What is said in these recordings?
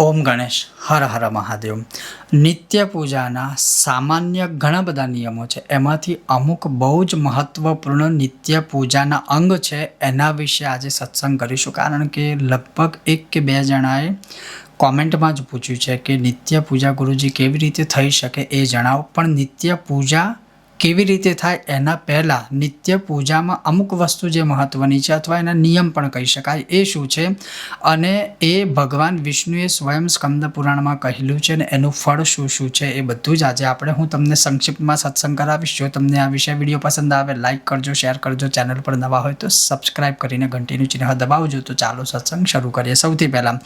ઓમ ગણેશ, હર હર મહાદેવ. નિત્ય પૂજાના સામાન્ય ઘણા બધા નિયમો છે. એમાંથી અમુક બહુ જ મહત્ત્વપૂર્ણ નિત્ય પૂજાના અંગ છે, એના વિશે આજે સત્સંગ કરીશું. કારણ કે લગભગ એક કે બે જણાએ કોમેન્ટમાં જ પૂછ્યું છે કે નિત્ય પૂજા ગુરુજી કેવી રીતે થઈ શકે એ જણાવો. પણ નિત્ય પૂજા કેવી રીતે થાય એના પહેલાં નિત્ય પૂજામાં અમુક વસ્તુ જે મહત્ત્વની છે અથવા એના નિયમ પણ કહી શકાય. એ શું છે? અને એ ભગવાન વિષ્ણુએ સ્વયં સ્કંદ પુરાણમાં કહેલું છે ને એનું ફળ શું શું છે એ બધું જ આજે આપણે હું તમને સંક્ષિપ્તમાં સત્સંગ કરાવીશ. જો તમને આ વિષય વીડિયો પસંદ આવે લાઇક કરજો શેર કરજો ચેનલ પર નવા હોય તો સબસ્ક્રાઇબ કરીને ઘંટીનું ચિહ્ન દબાવજો. તો ચાલો સત્સંગ શરૂ કરીએ. સૌથી પહેલાં,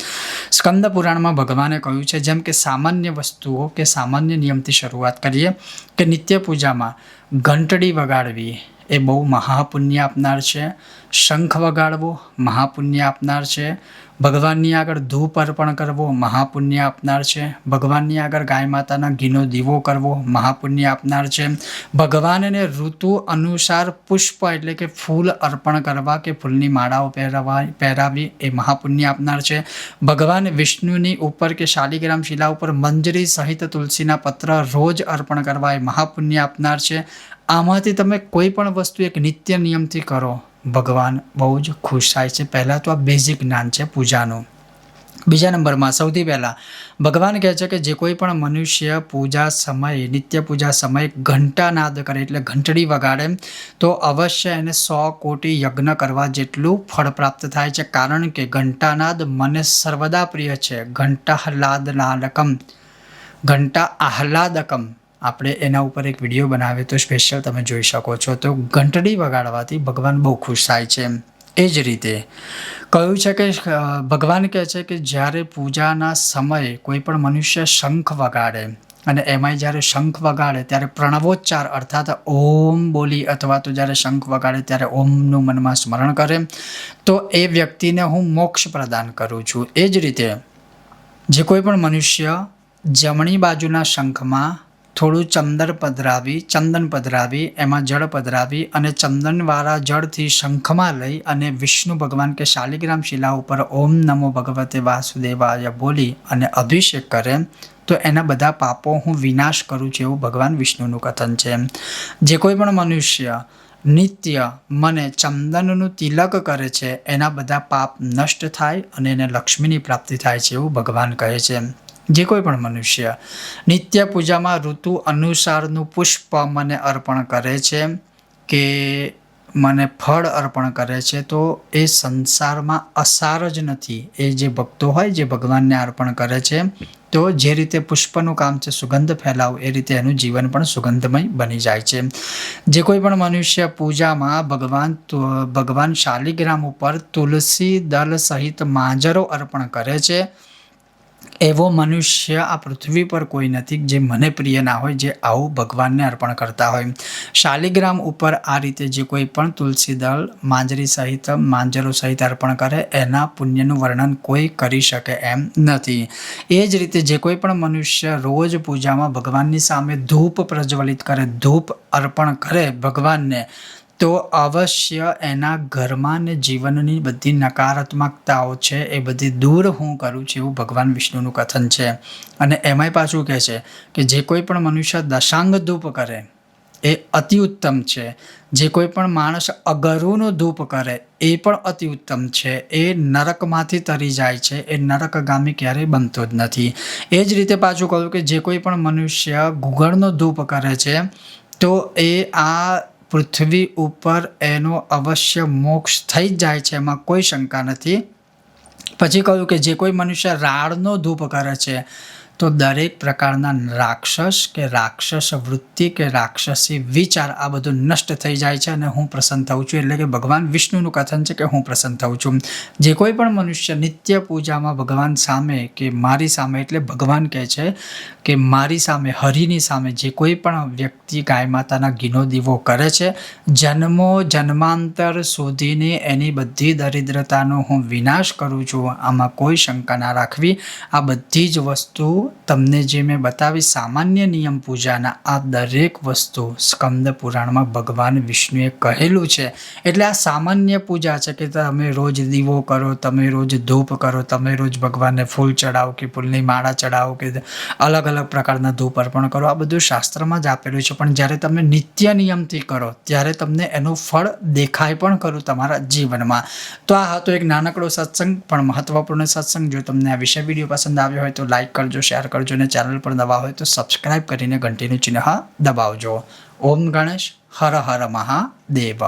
સ્કંદ પુરાણમાં ભગવાને કહ્યું છે, જેમ કે સામાન્ય વસ્તુઓ કે સામાન્ય નિયમથી શરૂઆત કરીએ કે નિત્ય પૂજામાં ઘંટડી વગાડવી એ બહુ મહાપુણ્ય આપનાર છે. શંખ વગાડવો, મહાપુણ્ય આપનાર છે. ભગવાનની આગળ ધૂપ અર્પણ કરવો, મહાપુણ્ય આપનાર છે. ભગવાનની આગળ ગાય માતાના ઘીનો દીવો કરવો, મહાપુણ્ય આપનાર છે. ભગવાનને ઋતુ અનુસાર પુષ્પ એટલે કે ફૂલ અર્પણ કરવા કે ફૂલની માળાઓ પહેરવા પહેરાવી એ મહાપુણ્ય આપનાર છે. ભગવાન વિષ્ણુની ઉપર કે શાલિગ્રામ શિલા ઉપર મંજરી સહિત તુલસીના પત્ર રોજ અર્પણ કરવા એ મહાપુણ્ય આપનાર છે. આમાંથી તમે કોઈ પણ વસ્તુ એક નિત્ય નિયમથી કરો. ભગવાન બહુ જ ખુશ થાય છે. પહેલાં તો આ બેઝિક જ્ઞાન છે પૂજાનું. બીજા નંબરમાં સૌથી પહેલાં ભગવાન કહે છે કે જે કોઈ પણ મનુષ્ય પૂજા સમયે, નિત્ય પૂજા સમયે ઘંટાનાદ કરે એટલે ઘંટડી વગાડે, તો અવશ્ય એને સો કોટી યજ્ઞ કરવા જેટલું ફળ પ્રાપ્ત થાય છે. કારણ કે ઘંટાનાદ મને સર્વદા પ્રિય છે. ઘંટા હલાદનાદકમ ઘંટા આહલાદકમ. આપણે એના ઉપર એક વીડિયો બનાવ્યો તો સ્પેશિયલ તમે જોઈ શકો છો. તો ઘંટડી વગાડવાથી ભગવાન બહુ ખુશ થાય છે એ જ રીતે કહ્યું છે કે ભગવાન કહે છે કે જ્યારે પૂજાના સમયે કોઈ પણ મનુષ્ય શંખ વગાડે અને એમાંય જ્યારે શંખ વગાડે ત્યારે પ્રણવોચ્ચાર અર્થાત ઓમ બોલી અથવા તો જ્યારે શંખ વગાડે ત્યારે ઓમનું મનમાં સ્મરણ કરે, તો એ વ્યક્તિને હું મોક્ષ પ્રદાન કરું છું. એ જ રીતે જે કોઈ પણ મનુષ્ય જમણી બાજુના શંખમાં થોડું ચંદન પધરાવી ચંદન પધરાવી, એમાં જળ પધરાવી અને ચંદનવાળા જળથી શંખમાં લઈ અને વિષ્ણુ ભગવાન કે શાલિગ્રામ શિલા ઉપર ઓમ નમો ભગવતે વાસુદેવાય બોલી અને અભિષેક કરે, તો એના બધા પાપો હું વિનાશ કરું છું એવું ભગવાન વિષ્ણુનું કથન છે. જે કોઈ પણ મનુષ્ય નિત્ય મને ચંદનનું તિલક કરે છે, એના બધા પાપ નષ્ટ થાય અને એને લક્ષ્મીની પ્રાપ્તિ થાય છે એવું ભગવાન કહે છે. જે કોઈ પણ મનુષ્ય. નિત્ય પૂજામાં ઋતુ અનુસારનું પુષ્પ મને અર્પણ કરે છે કે મને ફળ અર્પણ કરે છે, તો એ સંસારમાં અસાર જ નથી. એ જે ભક્તો હોય, જે ભગવાનને અર્પણ કરે છે, તો જે રીતે પુષ્પનું કામ છે, સુગંધ ફેલાવું, એ રીતે એનું જીવન પણ સુગંધમય બની જાય છે. જે કોઈ પણ મનુષ્ય પૂજામાં ભગવાન ભગવાન શાલિગ્રામ ઉપર તુલસી દલ સહિત માંજરો અર્પણ કરે છે એવો મનુષ્ય આ પૃથ્વી પર કોઈ નથી જે મને પ્રિય ના હોય, જે આવું ભગવાનને અર્પણ કરતા હોય. શાલિગ્રામ ઉપર આ રીતે જે કોઈ પણ તુલસી દળ, માંજરી સહિત, માંજરો સહિત અર્પણ કરે, એના પુણ્યનું વર્ણન કોઈ કરી શકે એમ નથી. એ જ રીતે જે કોઈ પણ મનુષ્ય રોજ પૂજામાં ભગવાનની સામે ધૂપ પ્રજ્વલિત કરે, ધૂપ અર્પણ કરે ભગવાનને તો અવશ્ય એના ઘરમાં ને જીવનની બધી નકારાત્મકતાઓ છે એ બધી દૂર હું કરું છું એવું ભગવાન વિષ્ણુનું કથન છે. અને એમાંય પાછું કહે છે કે જે કોઈ પણ મનુષ્ય દશાંગ ધૂપ કરે એ અતિ ઉત્તમ છે. જે કોઈ પણ માણસ અગરુનો ધૂપ કરે એ પણ અતિ ઉત્તમ છે. એ નરકમાંથી તરી જાય છે. એ નરકગામી ક્યારેય બનતો જ નથી. એ જ રીતે પાછું કહ્યું કે જે કોઈ પણ મનુષ્ય ગુગળનો ધૂપ કરે છે, તો એ આ પૃથ્વી ઉપર એનો અવશ્ય મોક્ષ થઈ જ જાય છે, એમાં કોઈ શંકા નથી. પછી કહ્યું કે જે કોઈ મનુષ્ય રાળનો ધૂપ કરે છે તો દરેક પ્રકારના રાક્ષસ કે રાક્ષસ વૃત્તિ કે રાક્ષસી વિચાર આ બધું નષ્ટ થઈ જાય છે અને હું પ્રસન્ન થઉં છું. એટલે કે ભગવાન વિષ્ણુનું કથન છે કે હું પ્રસન્ન થઉં છું. જે કોઈ પણ મનુષ્ય નિત્ય પૂજામાં ભગવાન સામે કે મારી સામે, એટલે ભગવાન કહે છે કે મારી સામે, હરિની સામે જે કોઈ પણ વ્યક્તિ ગાય માતાના ઘીનો દીવો કરે છે, જન્મો જન્માંતર સુધીને એની બધી દરિદ્રતાનો હું વિનાશ કરું છું. આમાં કોઈ શંકા ના રાખવી. આ બધી જ વસ્તુ તમને જે મેં બતાવી સામાન્ય નિયમ પૂજાના આ દરેક વસ્તુ સ્કંદ પુરાણમાં ભગવાન વિષ્ણુએ કહેલું છે. એટલે આ સામાન્ય પૂજા છે કે તમે રોજ દીવો કરો, તમે રોજ ધૂપ કરો, તમે રોજ ભગવાનને ફૂલ ચડાવો કે ફૂલની માળા ચડાવો કે અલગ અલગ પ્રકારના ધૂપ અર્પણ કરો. આ બધું શાસ્ત્રમાં જ આપેલું છે. પણ જ્યારે તમે નિત્ય નિયમથી કરો, ત્યારે તમને એનું ફળ દેખાય પણ ખરું તમારા જીવનમાં. તો આ હતો એક નાનકડો સત્સંગ, પણ મહત્વપૂર્ણ સત્સંગ. જો તમને આ વિષય વીડિયો પસંદ આવ્યો હોય તો લાઇક કરજો, શેર કરજો અને ચેનલ પર નવા હોય તો સબસ્ક્રાઈબ કરીને ઘંટીનું ચિહ્ન દબાવજો. ઓમ ગણેશ, હર હર મહાદેવ.